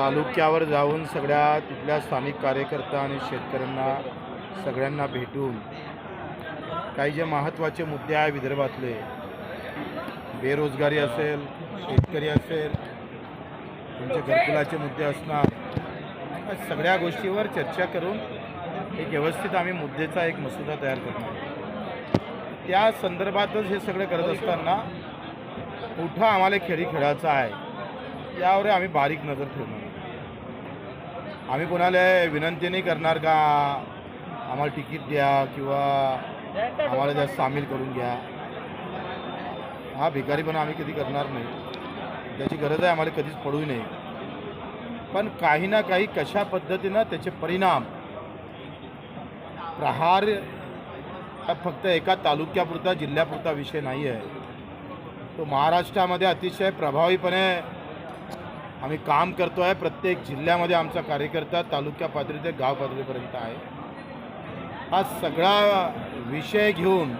तालुक्यावर जाऊन सगळ्या तिथल्या स्थानिक कार्यकर्ता आणि शेतकऱ्यांना सगळ्यांना भेटून काही जे महत्त्वाचे मुद्दे आहे विदर्भातले बेरोजगारी असेल शेतकरी असेल तुमचे घरकुलाचे मुद्दे असणार या सगळ्या गोष्टीवर चर्चा करून एक व्यवस्थित आम्ही मुद्देचा एक मसुदा तयार करणार त्या संदर्भातच हे सगळं करत असताना कुठं आम्हाला खेळी खेळायचा आहे यावर आम्ही बारीक नजर ठेवणार आम्ही कोणाला विनंती नाही करणार का आम्हाला तिकीट द्या किंवा आम्हाला त्यात सामील करून घ्या. हा भिकारीपणा आम्ही कधी करणार नाही. त्याची गरज आहे आम्हाला कधीच पडू नये. पण काही ना काही कशा पद्धतीनं त्याचे परिणाम प्रहार हा फक्त एका तालुक्यापुरता जिल्ह्यापुरता विषय नाही आहे तो महाराष्ट्रामध्ये अतिशय प्रभावीपणे आम्ही काम करतो आहे प्रत्येक जिल्ह्यामध्ये आमचा कार्यकर्ता तालुक्या पातळी ते गाव पातळीपर्यंत आहे. हा सगळा विषय घेऊन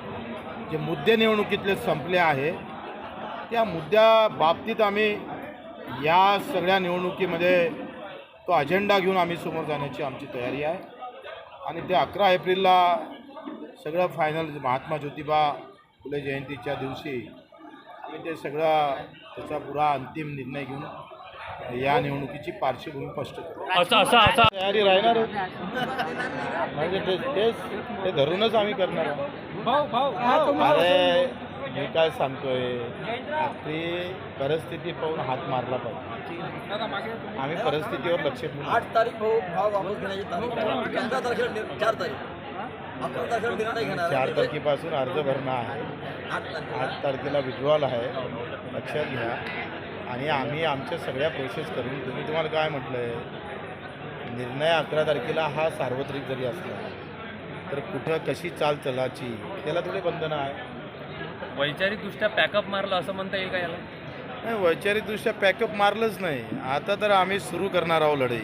जे मुद्दे निवडणुकीतले संपले आहे त्या मुद्द्याबाबतीत आम्ही या सगळ्या निवडणुकीमध्ये तो अजेंडा घेऊन आम्ही समोर जाण्याची आमची तयारी आहे. आणि ते अकरा एप्रिलला सगळं फायनल महात्मा ज्योतिबा फुले जयंतीच्या दिवशी आम्ही ते सगळं त्याचा पुरा अंतिम निर्णय घेऊन या निवडणुकीची पार्श्वभूमी स्पष्ट करू. असं असं असं. तयारी राहणार म्हणजे ते तेच ते धरूनच आम्ही करणार आहोत. अरे मी काय सांगतोय? आपली परिस्थिती पाहून हात मारला पाहिजे. आम्ही परिस्थितीवर लक्ष ठेवू आठ तारीख भाऊ भाव वापस घेण्याची तारीख. आहे. पंधरा तारखेला निर्णय चार तारीख. चार तारखेपासून अर्ज भरणं आहे. आठ तारखेला. आठ तारखेला विड्रॉल आहे. लक्षात घ्या. आणि आम्ही आमच्या सगळ्या प्रोसेस करून तुम्ही तुम्हाला काय म्हटलं आहे निर्णय अकरा तारखेला हा सार्वत्रिक जरी असला तर कुठं कशी चाल चलाची त्याला थोडे बंधनं आहे. वैचारिकदृष्ट्या पॅकअप मारलं असं म्हणता येईल का याला? नाही वैचारिकदृष्ट्या पॅकअप मारलंच नाही. आता तर आम्ही सुरू करणार आहोत लढाई.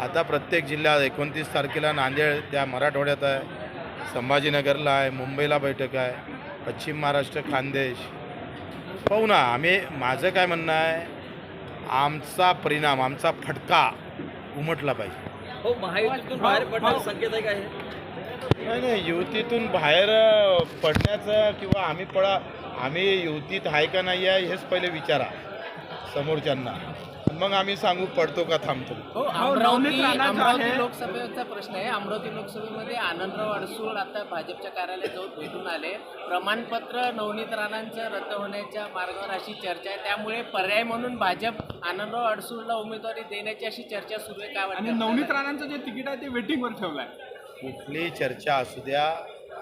आता प्रत्येक जिल्ह्यात एकोणतीस तारखेला नांदेड त्या मराठवाड्यात आहे संभाजीनगरला आहे मुंबईला बैठक आहे पश्चिम महाराष्ट्र खानदेश पाहू ना आम्ही माझं काय म्हणणं आहे आमचा परिणाम आमचा फटका उमटला पाहिजे. हो महायुतीतून बाहेर पडण्याचे संकेत आहे? का नाही नाही युतीतून बाहेर पडण्याचं किंवा आम्ही पडा आम्ही युतीत आहे का नाही आहे हेच पहिले विचारा. समोरच्यांना. मग आम्ही सांगू पडतो का थांबतो. हो अमरावती अमरावती लोकसभेचा प्रश्न आहे. अमरावती लोकसभेमध्ये आनंदराव अडसूळ आता भाजपच्या कार्यालयात जाऊन भेटून आले. प्रमाणपत्र नवनीत राणांचं रद्द होण्याच्या मार्गावर अशी चर्चा आहे. त्यामुळे पर्याय म्हणून भाजप आनंदराव अडसूळला उमेदवारी देण्याची अशी चर्चा सुरू आहे. काय आणि वाटतं नवनीत राणांचं जे तिकीट आहे ते वेटिंगवर ठेवलं आहे कुठली चर्चा असू द्या.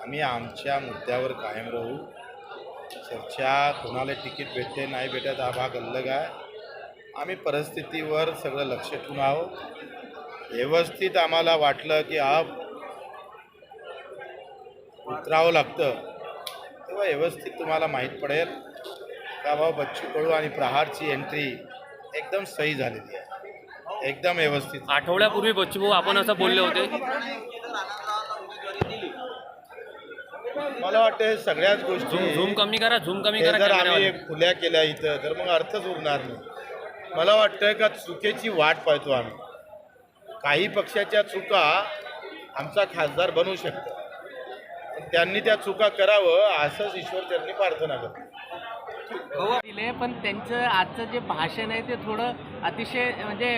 आम्ही आमच्या मुद्द्यावर कायम राहू. चर्चा कोणाला तिकीट भेटते नाही भेटत हा भाग अलग आहे. आम्ही परिस्थितीवर सगळं लक्ष ठेवून आहोत. व्यवस्थित आम्हाला वाटलं की अब उतरावं लागतं. तेव्हा व्यवस्थित तुम्हाला माहीत पडेल. का भाऊ बच्चू कडू आणि प्रहारची एंट्री एकदम सही झालेली आहे. एकदम व्यवस्थित. आठवड्यापूर्वी बच्चूभाऊ आपण असं बोलले होते. मला वाटतं हे सगळ्याच गोष्टी झूम कमी करा झूम कमी हे करा जर आम्ही. खुल्या केल्या इथं तर मग अर्थच उरणार नाही. मला वाटतं का चुकीची वाट पाहतो आम्ही. काही पक्षाच्या चुका आमचा खासदार बनवू शकतो. पण त्यांनी त्या चुका करावं असंच ईश्वरचरणी प्रार्थना करतो. दिले पण त्यांचं आजचं जे भाषण आहे ते थोडं अतिशय म्हणजे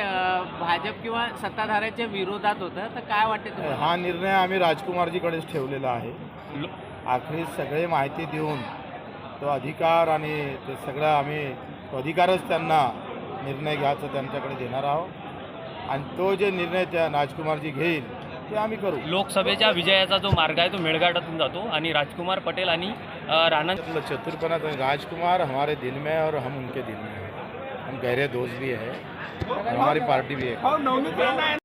भाजप किंवा सत्ताधाऱ्याच्या विरोधात होतं. तर काय वाटते तुम्हाला? हा निर्णय आम्ही राजकुमारजीकडेच ठेवलेला आहे. आखरी सगळे माहिती देऊन तो अधिकार आणि ते सगळं आम्ही तो अधिकारच त्यांना निर्णय घ्यायचा त्यांच्याकडे देणार आहोत. आणि तो जे निर्णय त्या राजकुमारजी घेईल ते आम्ही करू. लोकसभेच्या विजयाचा जो मार्ग आहे तो मेळघाटातून जातो. आणि राजकुमार पटेल आणि राणा मतलब चतुरपना तो राजकुमार हमारे दिल में है और हम उनके दिल में हैं. हम गहरे दोस्त भी हैं. हमारी पार्टी भी है.